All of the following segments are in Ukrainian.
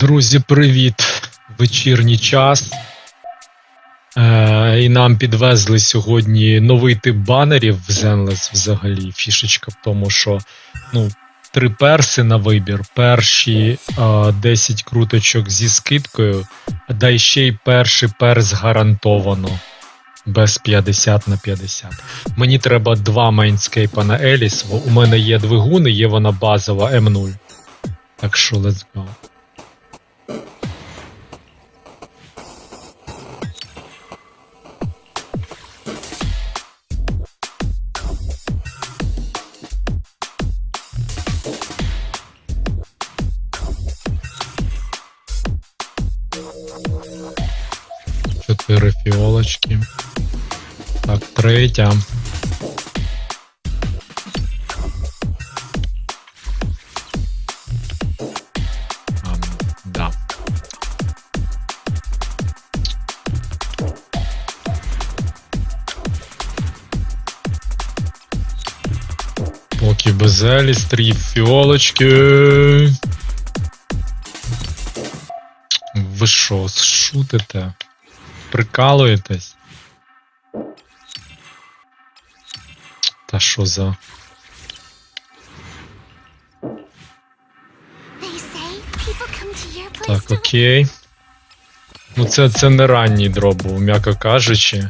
Друзі, привіт! Вечірній час. Е, і нам підвезли сьогодні новий тип банерів в Zenless взагалі. Фішечка тому, що ну, три перси на вибір. Перші е, 10 круточок зі скидкою, да ще й перший перс гарантовано. Без 50 на 50. Мені треба два мейнскейпа на Еліс. У мене є двигуни, є вона базова М0. Так що let's go. Чотири фіолочки. Так, третя. А, да. Поки без Еліс, три фіолочки. Ви що, шутите? Прикалуєтесь? Та що за. Так, окей. Ну, це, це не ранній дроп був, м'яко кажучи.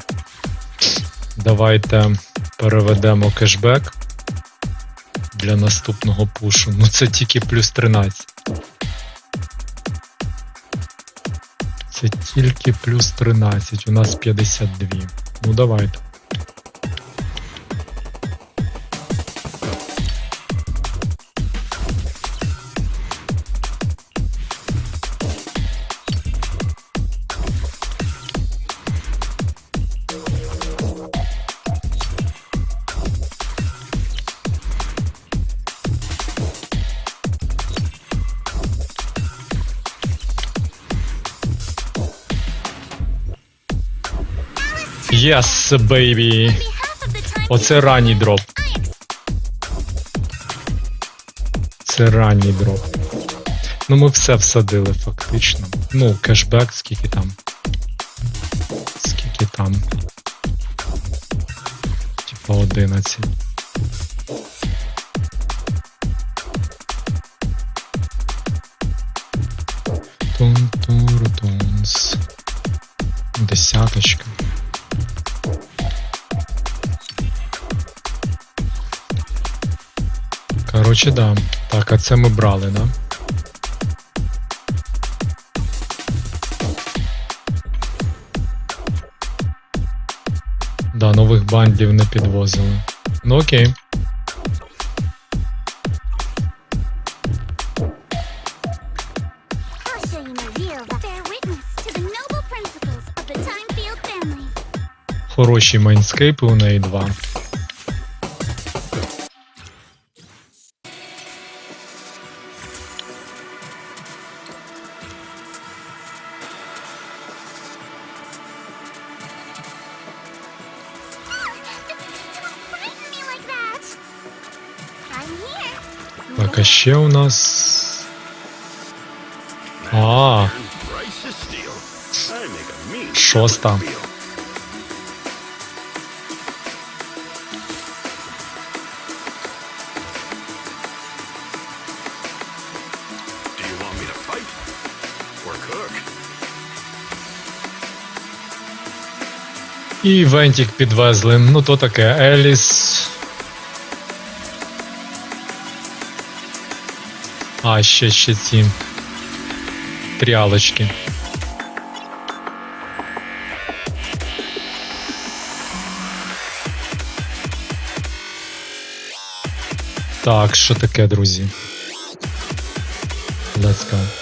Давайте переведемо кешбек для наступного пушу. Ну це тільки плюс 13. Це тільки плюс 13. У нас 52. Ну давайте. Yes, baby. Оце ранній дроп. Це ранній дроп. Ну, ми все всадили фактично. Ну, кешбек, скільки там. Скільки там. Типа 11. Тун-туру-тунс. Десяточка. Короче, да. Так, а це ми брали, да? Да, нових бандів не підвозили. Ну окей. Хороші майнскейпи у неї два. Так, а ще у нас. А, шоста. І Вентік підвезли. Ну то таке. Еліс. А, ще ще ці. Тріалочки. Так, що таке, друзі? Let's go.